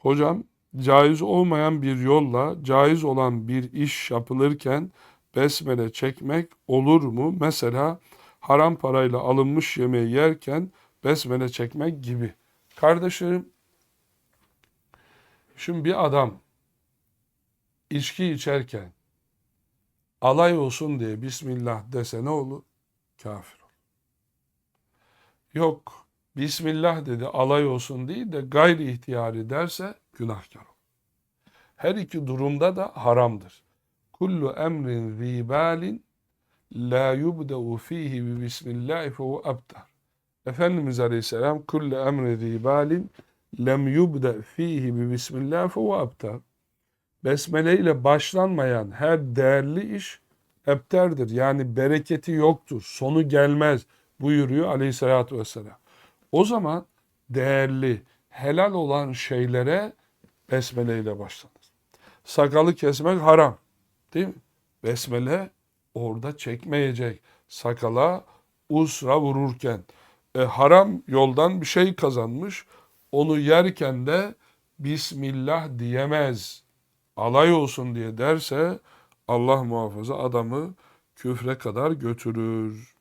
Hocam caiz olmayan bir yolla caiz olan bir iş yapılırken besmele çekmek olur mu? Mesela haram parayla alınmış yemeği yerken besmele çekmek gibi. Kardeşlerim, şimdi bir adam içki içerken alay olsun diye Bismillah dese ne olur? Kafir olur. Yok, Bismillah dedi alay olsun değil de gayri ihtiyari derse günahkar olur. Her iki durumda da haramdır. Kullu emrin zibalin la yubda'u fihi bi bismillah fehu abtar. Efendimiz Aleyhisselam kullu emri zibalin lem yubda fihi bi bismillah fehu abtar. Besmele ile başlanmayan her değerli iş ebterdir. Yani bereketi yoktur, sonu gelmez buyuruyor Aleyhisselatü Vesselam. O zaman değerli, helal olan şeylere besmele ile başlanır. Sakalı kesmek haram. Değil mi? Besmele orada çekmeyecek. Sakala usra vururken. E, haram yoldan bir şey kazanmış. Onu yerken de Bismillah diyemez. Alay olsun diye derse Allah muhafaza adamı küfre kadar götürür.